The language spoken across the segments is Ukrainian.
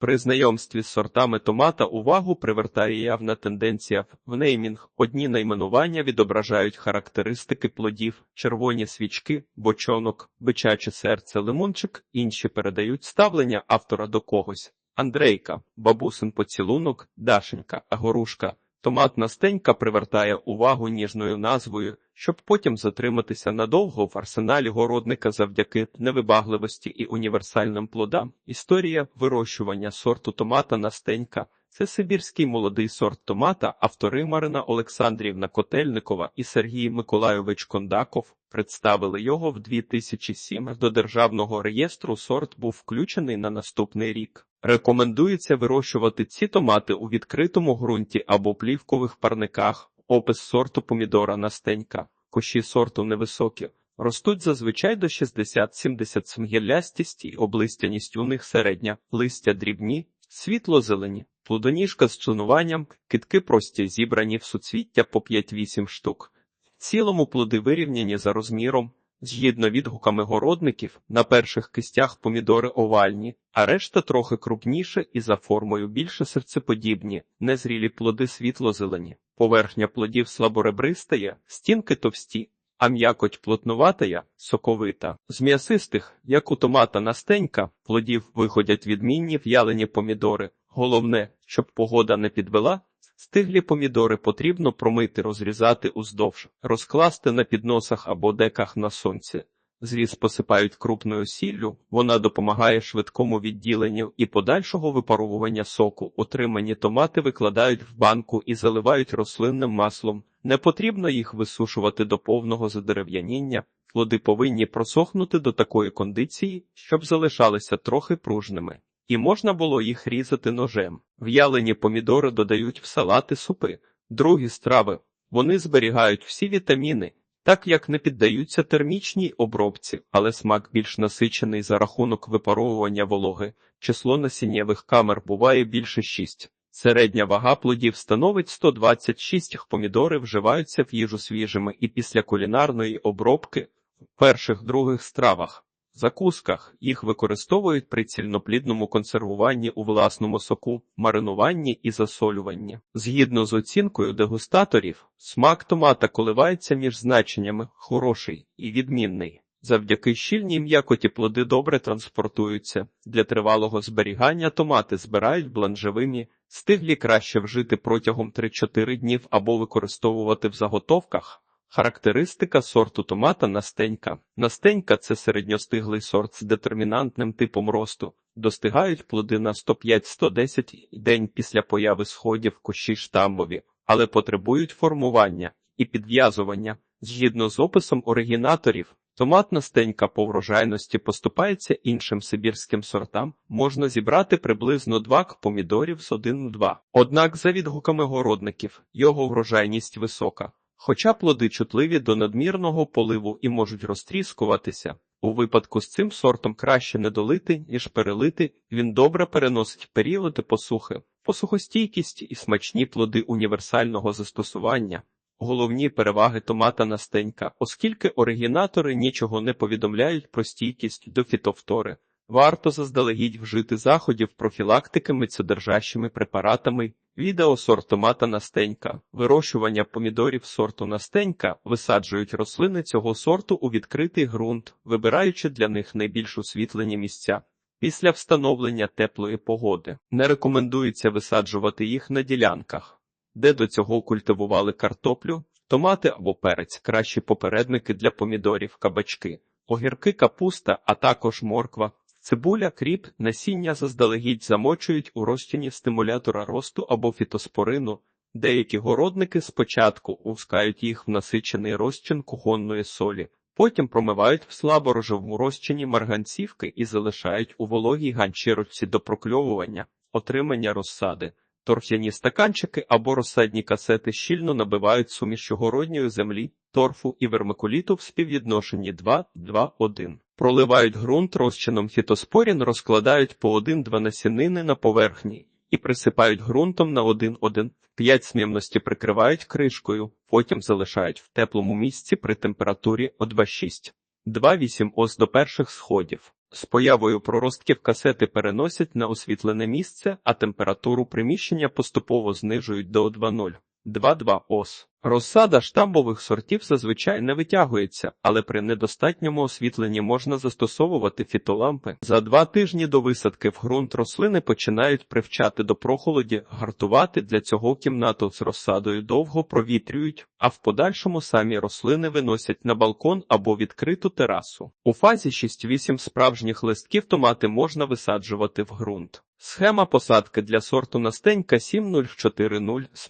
При знайомстві з сортами томата увагу привертає явна тенденція в неймінг. Одні найменування відображають характеристики плодів, червоні свічки, бочонок, бичаче серце, лимончик, інші передають ставлення автора до когось. Андрейка, бабусин поцілунок, Дашенька, Агорушка. Томатна стенька привертає увагу ніжною назвою, щоб потім затриматися надовго в арсеналі городника завдяки невибагливості і універсальним плодам. Історія вирощування сорту томата Настенька – це сибірський молодий сорт томата, автори Марина Олександрівна Котельникова і Сергій Миколайович Кондаков представили його в 2007 до державного реєстру. Сорт був включений на наступний рік. Рекомендується вирощувати ці томати у відкритому ґрунті або плівкових парниках. Опис сорту помідора Настенька. Коші сорту невисокі. Ростуть зазвичай до 60-70 см гіллястість і облистяність у них середня, листя дрібні, світло-зелені, плодоніжка з членуванням, китки прості зібрані в суцвіття по 5-8 штук. В цілому плоди вирівняні за розміром, Згідно відгуками городників, на перших кистях помідори овальні, а решта трохи крупніше і за формою більше серцеподібні, незрілі плоди світло-зелені. Поверхня плодів слаборебристає, стінки товсті, а м'якоть плотнуватая, соковита. З м'ясистих, як у томата настенька, плодів виходять відмінні в'ялені помідори. Головне, щоб погода не підвела, Стиглі помідори потрібно промити, розрізати уздовж, розкласти на підносах або деках на сонці. Зріз посипають крупною сіллю, вона допомагає швидкому відділенню і подальшого випаровування соку. Отримані томати викладають в банку і заливають рослинним маслом. Не потрібно їх висушувати до повного задерев'яніння. Плоди повинні просохнути до такої кондиції, щоб залишалися трохи пружними і можна було їх різати ножем. В'ялені помідори додають в салати супи, другі страви. Вони зберігають всі вітаміни, так як не піддаються термічній обробці, але смак більш насичений за рахунок випаровування вологи. Число насіннєвих камер буває більше 6. Середня вага плодів становить 126 помідори вживаються в їжу свіжими і після кулінарної обробки в перших других стравах закусках їх використовують при цільноплідному консервуванні у власному соку, маринуванні і засолюванні. Згідно з оцінкою дегустаторів, смак томата коливається між значеннями хороший і відмінний. Завдяки щільній м'якоті плоди добре транспортуються. Для тривалого зберігання томати збирають бланжевими, стиглі краще вжити протягом 3-4 днів або використовувати в заготовках. Характеристика сорту томата Настенька. Настенька це середньостиглий сорт з детермінантним типом росту. Достигають плоди на 105-110 день після появи сходів кощі штамбові, але потребують формування і підв'язування. Згідно з описом оригінаторів, томат Настенька по врожайності поступається іншим сибірським сортам, можна зібрати приблизно 2 к помідорів з 1-2. Однак, за відгуками городників, його врожайність висока. Хоча плоди чутливі до надмірного поливу і можуть розтріскуватися, у випадку з цим сортом краще не долити, ніж перелити, він добре переносить періоди посухи, посухостійкість і смачні плоди універсального застосування. Головні переваги томата настенька, оскільки оригінатори нічого не повідомляють про стійкість до фітофтори. Варто заздалегідь вжити заходів профілактики мицедержащими препаратами. Відео сорт томата Настенька. Вирощування помідорів сорту Настенька висаджують рослини цього сорту у відкритий ґрунт, вибираючи для них найбільш освітлені місця. Після встановлення теплої погоди не рекомендується висаджувати їх на ділянках, де до цього культивували картоплю, томати або перець, кращі попередники для помідорів, кабачки, огірки, капуста, а також морква. Цибуля, кріп, насіння заздалегідь замочують у розчині стимулятора росту або фітоспорину. Деякі городники спочатку ускають їх в насичений розчин кухонної солі, потім промивають в слаборожовому розчині марганцівки і залишають у вологій ганчірочці до прокльовування, отримання розсади. Торф'яні стаканчики або розсадні касети щільно набивають суміш городньої землі, торфу і вермикуліту в співвідношенні 2-2-1. Проливають ґрунт розчином фітоспорін, розкладають по один-два насінини на поверхні і присипають ґрунтом на 1-1. П'ять смімності прикривають кришкою, потім залишають в теплому місці при температурі о 2,6. 2,8 ос до перших сходів. З появою проростків касети переносять на освітлене місце, а температуру приміщення поступово знижують до 2.0. 2.2 ос. Розсада штамбових сортів зазвичай не витягується, але при недостатньому освітленні можна застосовувати фітолампи. За два тижні до висадки в ґрунт рослини починають привчати до прохолоді, гартувати для цього кімнату з розсадою довго провітрюють, а в подальшому самі рослини виносять на балкон або відкриту терасу. У фазі 6-8 справжніх листків томати можна висаджувати в ґрунт. Схема посадки для сорту Настенька 7040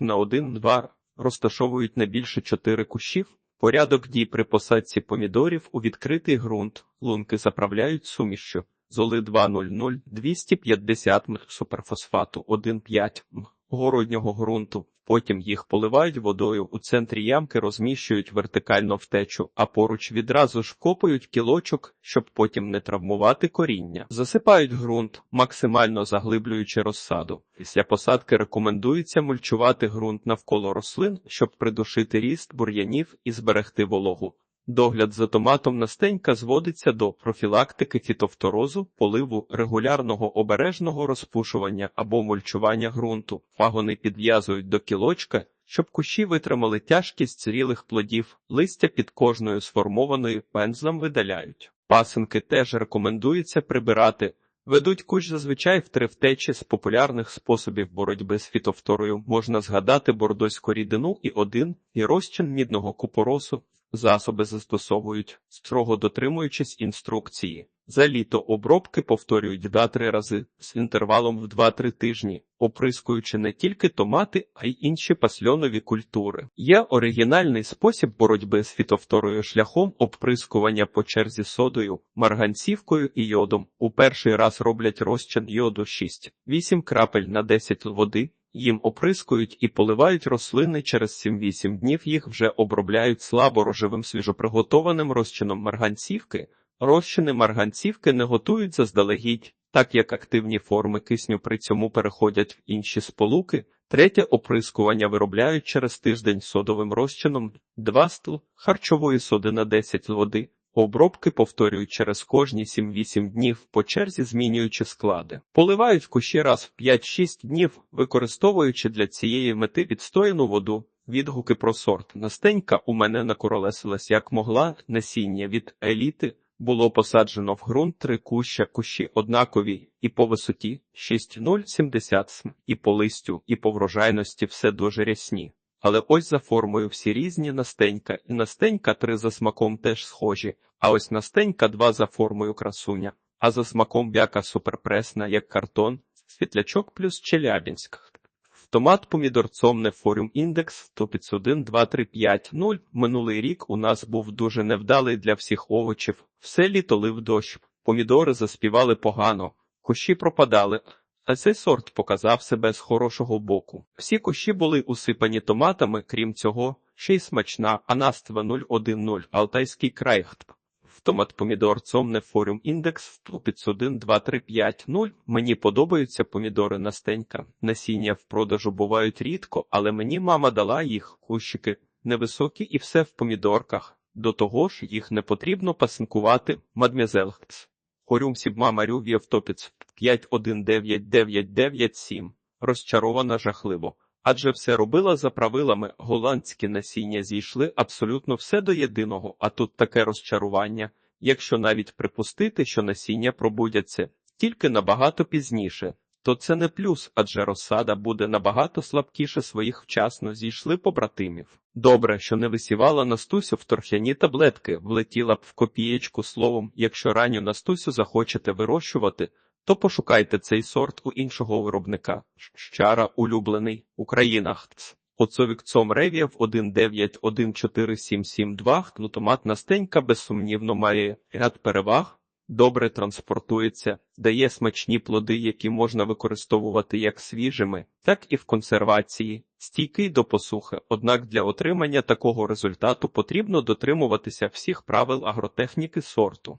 на 1-2 розташовують не більше 4 кущів. Порядок дій при посадці помідорів у відкритий ґрунт. Лунки заправляють сумішю Золи 200 250 м суперфосфату 1,5 м городнього ґрунту. Потім їх поливають водою. У центрі ямки розміщують вертикально втечу, а поруч відразу ж вкопують кілочок, щоб потім не травмувати коріння. Засипають ґрунт, максимально заглиблюючи розсаду. Після посадки рекомендується мульчувати ґрунт навколо рослин, щоб придушити ріст бур'янів і зберегти вологу. Догляд за томатом Настенька зводиться до профілактики фітофторозу, поливу регулярного обережного розпушування або мульчування ґрунту. Пагони підв'язують до кілочка, щоб кущі витримали тяжкість зрілих плодів, листя під кожною сформованою пензлем видаляють. Пасинки теж рекомендується прибирати. Ведуть кущ зазвичай в три втечі з популярних способів боротьби з фітофторою можна згадати бордоську рідину і один і розчин мідного купоросу. Засоби застосовують, строго дотримуючись інструкції. За літо обробки повторюють 2-3 рази з інтервалом в 2-3 тижні, оприскуючи не тільки томати, а й інші пасльонові культури. Є оригінальний спосіб боротьби з фітофторою шляхом обприскування по черзі содою, марганцівкою і йодом. У перший раз роблять розчин йоду 6-8 крапель на 10 води. Їм оприскують і поливають рослини через 7-8 днів їх вже обробляють слабо рожевим свіжоприготованим розчином марганцівки. Розчини марганцівки не готують заздалегідь, так як активні форми кисню при цьому переходять в інші сполуки. Третє оприскування виробляють через тиждень содовим розчином 2 стл харчової соди на 10 води. Обробки повторюють через кожні 7-8 днів, по черзі змінюючи склади. Поливають кущі раз в 5-6 днів, використовуючи для цієї мети відстояну воду. Відгуки про сорт Настенька у мене накуролесилась як могла, насіння від еліти. Було посаджено в ґрунт три куща, кущі однакові і по висоті 6,070 см, і по листю, і по врожайності все дуже рясні. Але ось за формою всі різні Настенька і Настенька 3 за смаком теж схожі, а ось Настенька 2 за формою красуня, а за смаком бяка суперпресна, як картон, світлячок плюс Челябінськ. Томат помідорцом не форум індекс 151 2 3 5 0. Минулий рік у нас був дуже невдалий для всіх овочів. Все літо лив дощ, помідори заспівали погано, кущі пропадали. А цей сорт показав себе з хорошого боку. Всі кущі були усипані томатами, крім цього, ще й смачна анаства 010 Алтайський край. Томат помідор цомне форум індекс 151 2 3 5 0. Мені подобаються помідори Настенька. Насіння в продажу бувають рідко, але мені мама дала їх, кущики невисокі і все в помідорках. До того ж, їх не потрібно пасинкувати, мадм'язелхц. Хорюм Сібмама Рюв'єв Топіц 519997. Розчарована жахливо. Адже все робила за правилами, голландські насіння зійшли абсолютно все до єдиного, а тут таке розчарування, якщо навіть припустити, що насіння пробудяться тільки набагато пізніше, то це не плюс, адже розсада буде набагато слабкіше своїх вчасно зійшли побратимів. Добре, що не висівала Настусю в торфяні таблетки, влетіла б в копієчку словом, якщо ранню Настусю захочете вирощувати, то пошукайте цей сорт у іншого виробника. Щара улюблений Україна. Оцовік цом ревів 1914772 Кнутомат Настенька безсумнівно має ряд переваг, добре транспортується, дає смачні плоди, які можна використовувати як свіжими, так і в консервації, стійкий до посухи. Однак для отримання такого результату потрібно дотримуватися всіх правил агротехніки сорту.